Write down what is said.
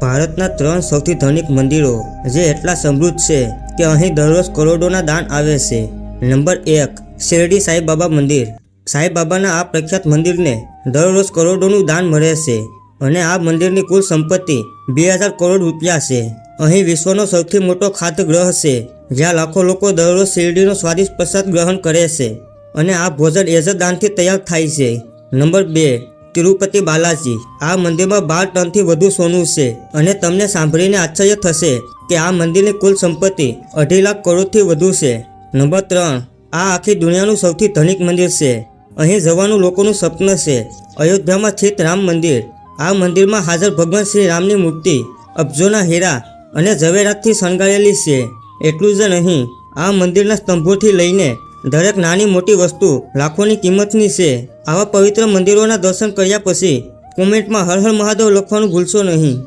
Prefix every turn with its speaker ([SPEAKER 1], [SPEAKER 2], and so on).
[SPEAKER 1] ભારતના ત્રણ સૌથી ધનિક મંદિરો, જે એટલા સમૃદ્ધ છે કે અહીં દરરોજ કરોડોના દાન આવે છે. નંબર એક, શિરડી સાંઈબાબા મંદિર. સાંઈબાબાના આ પ્રખ્યાત મંદિરને દરરોજ કરોડોનું દાન મળે છે અને આ મંદિરની કુલ સંપત્તિ બે હજાર કરોડ રૂપિયા છે. અહીં વિશ્વનો સૌથી મોટો ખાદ્યગ્રહ છે, જ્યાં લાખો લોકો દરરોજ શિરડીનો સ્વાદિષ્ટ પ્રસાદ ગ્રહણ કરે છે અને આ ભોજન એઝ દાનથી તૈયાર થાય છે. નંબર બે તિરુપતિ બાલાજી, આ મંદિરમાં બાર ટનથી વધુ સોનું છે અને તમને સાંભળીને આશ્ચર્ય થશે કે આ મંદિરની કુલ સંપત્તિ અઢી લાખ કરોડથી વધુ છે. નંબર ત્રણ, આ આખી દુનિયાનું સૌથી ધનિક મંદિર છે. અહીં જવાનું લોકોનું સ્વપ્ન છે. અયોધ્યામાં સ્થિત રામ મંદિર. આ મંદિરમાં હાજર ભગવાન શ્રી રામની મૂર્તિ, અબજોના હીરા અને ઝવેરાતથી શણગારેલી છે. એટલું જ નહીં, આ મંદિરના સ્તંભોથી લઈને દરેક નાની મોટી વસ્તુ લાખોની કિંમતની છે. આવા પવિત્ર મંદિરોના દર્શન કર્યા પછી કોમેન્ટમાં હર હર મહાદેવ લખવાનું ભૂલશો નહીં.